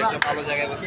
একটা ভালো জায়গায় বসে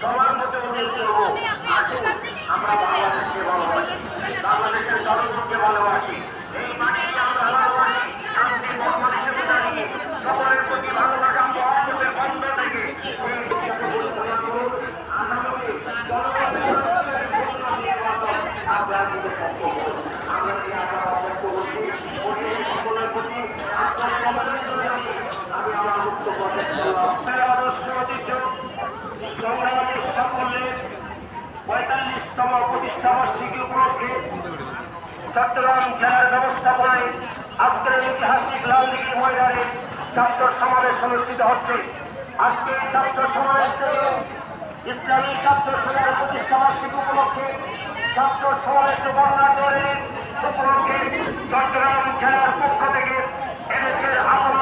সবার মতো আসুন আমরা বাংলাদেশকে ভালোবাসি বাংলাদেশের জনগণকে ভালোবাসি এই মানেই আমরা ভালোবাসি আপনি বাংলাদেশের দাঁড়িয়ে সকলের প্রতি ভালোবাসা মহাপুরের বন্ধ থেকে আমরা সকলের প্রতি আপনার সমাজের আমি আমার মুক্ত করতে পঁয়তাল্লিশতম প্রতিষ্ঠা বার্ষিকী উপলক্ষে চট্টগ্রাম জেলার ব্যবস্থাপনায় আজকের ঐতিহাসিক লালদিঘি ময়দানে ছাত্র সমাবেশ অনুষ্ঠিত হচ্ছে। আজকে এই ছাত্র সমাবেশ থেকে ইসলামী ছাত্র সমাবেশ প্রতিষ্ঠা বার্ষিকী উপলক্ষে ছাত্র সমাবেশ বর্ণনা করে উপলক্ষে চট্টগ্রাম জেলার পক্ষ থেকে এদেশের আমার